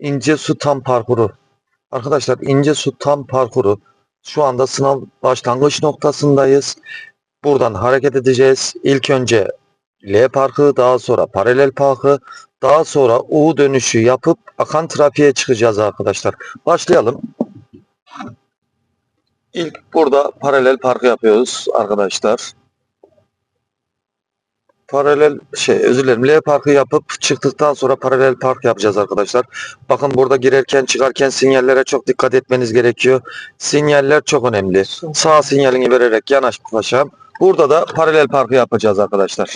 İnce su tam parkuru. Arkadaşlar ince su tam parkuru. Şu anda sınav başlangıç noktasındayız. Buradan hareket edeceğiz. İlk önce L parkı, daha sonra paralel parkı, daha sonra U dönüşü yapıp akan trafiğe çıkacağız arkadaşlar. Başlayalım. İlk burada paralel parkı yapıyoruz arkadaşlar. Paralel şey özür dilerim L parkı yapıp çıktıktan sonra paralel park yapacağız arkadaşlar. Bakın burada girerken çıkarken sinyallere çok dikkat etmeniz gerekiyor. Sinyaller çok önemli. Sağ sinyalini vererek yanaş paşam. Burada da paralel parkı yapacağız arkadaşlar.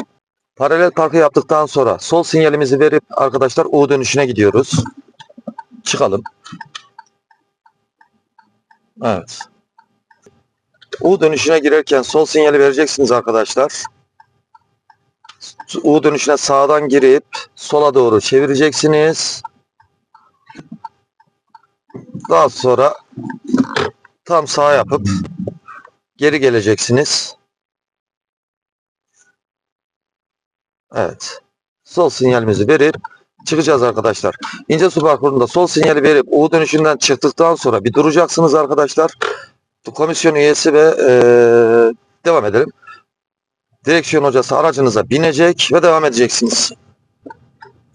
Paralel parkı yaptıktan sonra sol sinyalimizi verip arkadaşlar U dönüşüne gidiyoruz. Çıkalım. Evet. U dönüşüne girerken sol sinyali vereceksiniz arkadaşlar. U dönüşüne sağdan girip sola doğru çevireceksiniz. Daha sonra tam sağ yapıp geri geleceksiniz. Evet. Sol sinyalimizi verip çıkacağız arkadaşlar. İnce su parkurunda sol sinyali verip U dönüşünden çıktıktan sonra bir duracaksınız arkadaşlar. Komisyon üyesi ve eee, devam edelim. Direksiyon hocası aracınıza binecek ve devam edeceksiniz.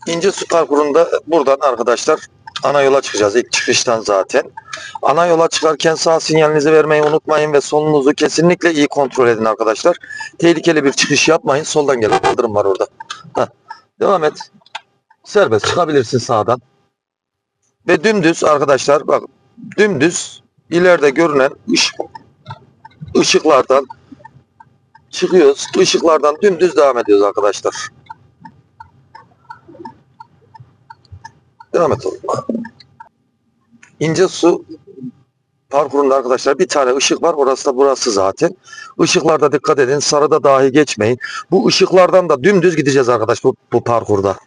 İnce su parkurunda buradan arkadaşlar ana yola çıkacağız ilk çıkıştan zaten. Ana yola çıkarken sağ sinyalinizi vermeyi unutmayın ve solunuzu kesinlikle iyi kontrol edin arkadaşlar. Tehlikeli bir çıkış yapmayın. Soldan gelen kaldırım var orada. Heh. Devam et. Serbest çıkabilirsin sağdan. Ve dümdüz arkadaşlar bak dümdüz ileride görünen ışık, ışıklardan çıkıyoruz. Işıklardan dümdüz devam ediyoruz arkadaşlar. Devam oğlum. İnce su parkurunda arkadaşlar bir tane ışık var. Orası da burası zaten. Işıklarda dikkat edin. Sarıda dahi geçmeyin. Bu ışıklardan da dümdüz gideceğiz arkadaş bu, bu parkurda.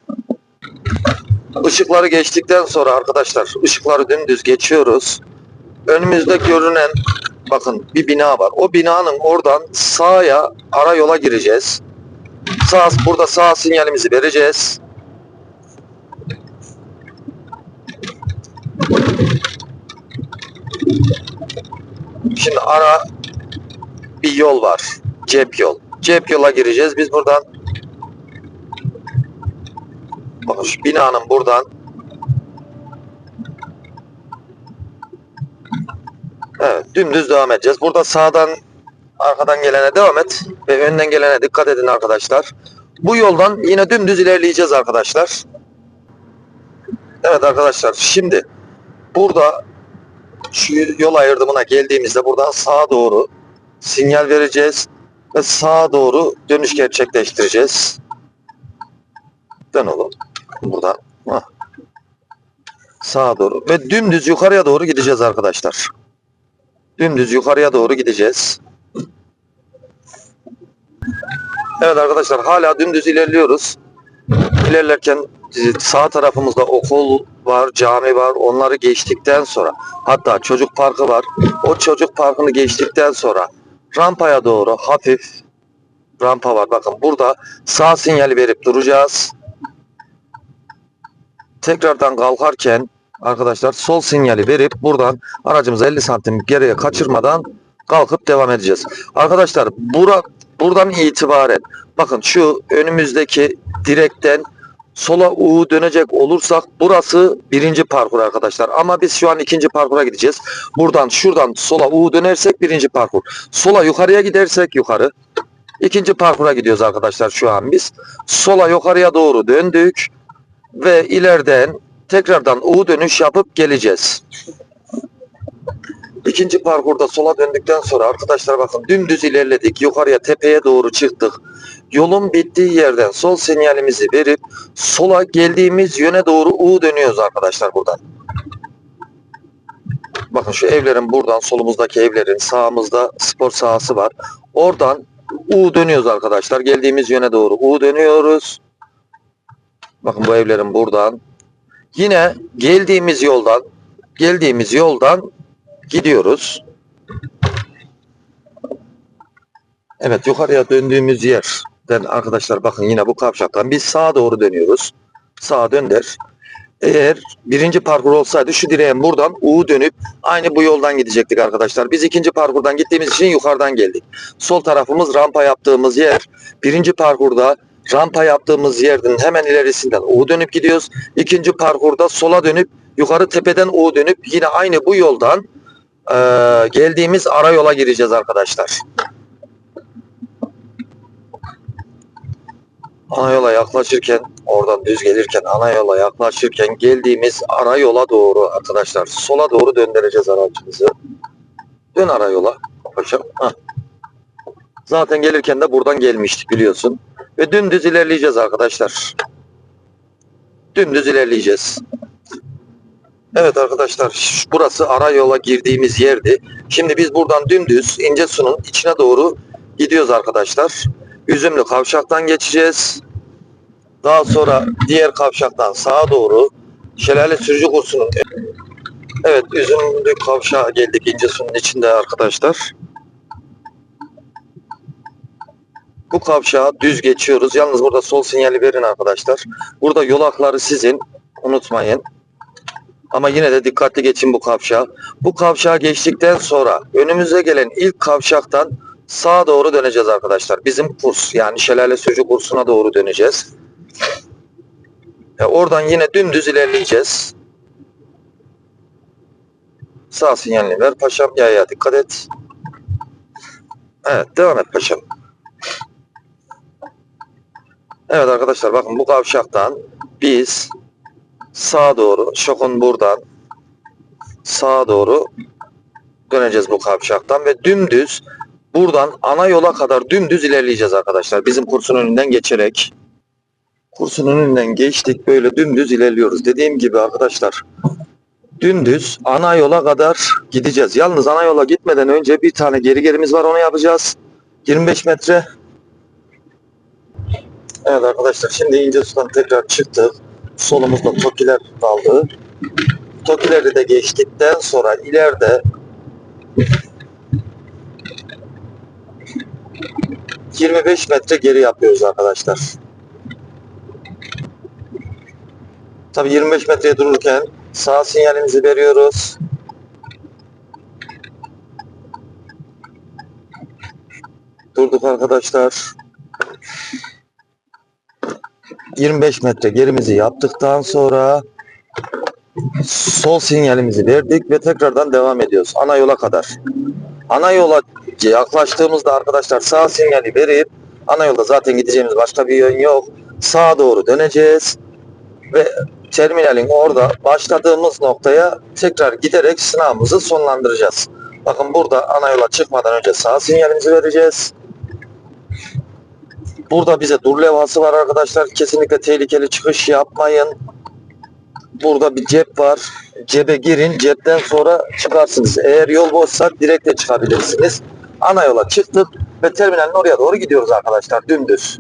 Işıkları geçtikten sonra arkadaşlar ışıkları dümdüz geçiyoruz. Önümüzde görünen bakın bir bina var. O binanın oradan sağa ara yola gireceğiz. Sağ, burada sağ sinyalimizi vereceğiz. Şimdi ara bir yol var. Cep yol. Cep yola gireceğiz. Biz buradan binanın buradan Evet, dümdüz devam edeceğiz. Burada sağdan arkadan gelene devam et ve önden gelene dikkat edin arkadaşlar. Bu yoldan yine dümdüz ilerleyeceğiz arkadaşlar. Evet arkadaşlar şimdi burada şu yol ayrımına geldiğimizde buradan sağa doğru sinyal vereceğiz ve sağa doğru dönüş gerçekleştireceğiz. Dön oğlum. Buradan. Hah. Sağa doğru ve dümdüz yukarıya doğru gideceğiz arkadaşlar. Dümdüz yukarıya doğru gideceğiz. Evet arkadaşlar hala dümdüz ilerliyoruz. İlerlerken e, sağ tarafımızda okul var, cami var. Onları geçtikten sonra hatta çocuk parkı var. O çocuk parkını geçtikten sonra rampaya doğru hafif rampa var. Bakın burada sağ sinyali verip duracağız. Tekrardan kalkarken arkadaşlar sol sinyali verip buradan aracımızı 50 santim geriye kaçırmadan kalkıp devam edeceğiz. Arkadaşlar bura, buradan itibaren bakın şu önümüzdeki direkten sola U dönecek olursak burası birinci parkur arkadaşlar. Ama biz şu an ikinci parkura gideceğiz. Buradan şuradan sola U dönersek birinci parkur. Sola yukarıya gidersek yukarı. İkinci parkura gidiyoruz arkadaşlar şu an biz. Sola yukarıya doğru döndük. Ve ileriden tekrardan U dönüş yapıp geleceğiz. İkinci parkurda sola döndükten sonra arkadaşlar bakın dümdüz ilerledik. Yukarıya tepeye doğru çıktık. Yolun bittiği yerden sol sinyalimizi verip sola geldiğimiz yöne doğru U dönüyoruz arkadaşlar buradan. Bakın şu evlerin buradan solumuzdaki evlerin sağımızda spor sahası var. Oradan U dönüyoruz arkadaşlar. Geldiğimiz yöne doğru U dönüyoruz. Bakın bu evlerin buradan. Yine geldiğimiz yoldan geldiğimiz yoldan gidiyoruz. Evet yukarıya döndüğümüz yerden arkadaşlar bakın yine bu kavşaktan biz sağa doğru dönüyoruz. Sağa dönder. Eğer birinci parkur olsaydı şu direğin buradan U dönüp aynı bu yoldan gidecektik arkadaşlar. Biz ikinci parkurdan gittiğimiz için yukarıdan geldik. Sol tarafımız rampa yaptığımız yer. Birinci parkurda rampa yaptığımız yerden hemen ilerisinden U dönüp gidiyoruz. İkinci parkurda sola dönüp yukarı tepeden U dönüp yine aynı bu yoldan eee, geldiğimiz ara yola gireceğiz arkadaşlar. Ana yola yaklaşırken oradan düz gelirken ana yola yaklaşırken geldiğimiz ara yola doğru arkadaşlar sola doğru döndüreceğiz aracımızı. Dön ara yola. Hah. Zaten gelirken de buradan gelmiştik biliyorsun. Ve dümdüz ilerleyeceğiz arkadaşlar. Dümdüz ilerleyeceğiz. Evet arkadaşlar burası ara yola girdiğimiz yerdi. Şimdi biz buradan dümdüz İncesu'nun içine doğru gidiyoruz arkadaşlar. Üzümlü kavşaktan geçeceğiz. Daha sonra diğer kavşaktan sağa doğru Şelale Sürücü Kursu'nun Evet Üzümlü kavşağa geldik İncesu'nun içinde arkadaşlar. Bu kavşağa düz geçiyoruz. Yalnız burada sol sinyali verin arkadaşlar. Burada yol hakları sizin. Unutmayın. Ama yine de dikkatli geçin bu kavşağa. Bu kavşağa geçtikten sonra önümüze gelen ilk kavşaktan sağa doğru döneceğiz arkadaşlar. Bizim kurs yani Şelale Sürücü kursuna doğru döneceğiz. E, oradan yine dümdüz ilerleyeceğiz. Sağ sinyalini ver paşam. Yaya dikkat et. Evet devam et paşam. Evet arkadaşlar bakın bu kavşaktan biz sağa doğru şokun buradan sağa doğru döneceğiz bu kavşaktan ve dümdüz buradan ana yola kadar dümdüz ilerleyeceğiz arkadaşlar. Bizim kursun önünden geçerek kursun önünden geçtik böyle dümdüz ilerliyoruz. Dediğim gibi arkadaşlar dümdüz ana yola kadar gideceğiz. Yalnız ana yola gitmeden önce bir tane geri gerimiz var onu yapacağız. 25 metre. Evet arkadaşlar şimdi İncesu'dan tekrar çıktık. Solumuzda Tokiler kaldı. Tokileri de geçtikten sonra ileride 25 metre geri yapıyoruz arkadaşlar. Tabi 25 metreye dururken sağ sinyalimizi veriyoruz. Durduk arkadaşlar. 25 metre gerimizi yaptıktan sonra sol sinyalimizi verdik ve tekrardan devam ediyoruz ana yola kadar. Ana yola yaklaştığımızda arkadaşlar sağ sinyali verip ana yolda zaten gideceğimiz başka bir yön yok. Sağa doğru döneceğiz ve terminalin orada başladığımız noktaya tekrar giderek sınavımızı sonlandıracağız. Bakın burada ana yola çıkmadan önce sağ sinyalimizi vereceğiz. Burada bize dur levhası var arkadaşlar. Kesinlikle tehlikeli çıkış yapmayın. Burada bir cep var. Cebe girin. Cepten sonra çıkarsınız. Eğer yol boşsa direkt de çıkabilirsiniz. Ana yola çıktık ve terminalin oraya doğru gidiyoruz arkadaşlar. Dümdüz.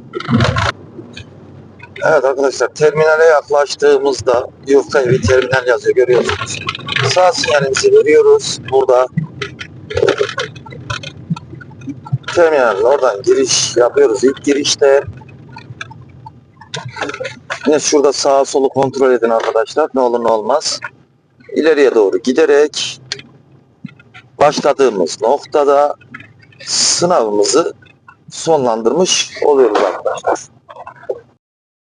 Evet arkadaşlar terminale yaklaştığımızda yufka evi terminal yazıyor görüyorsunuz. Sağ sinyalimizi veriyoruz. Burada terminalin oradan giriş yapıyoruz. İlk girişte yine şurada sağa solu kontrol edin arkadaşlar. Ne olur ne olmaz. İleriye doğru giderek başladığımız noktada sınavımızı sonlandırmış oluyoruz arkadaşlar.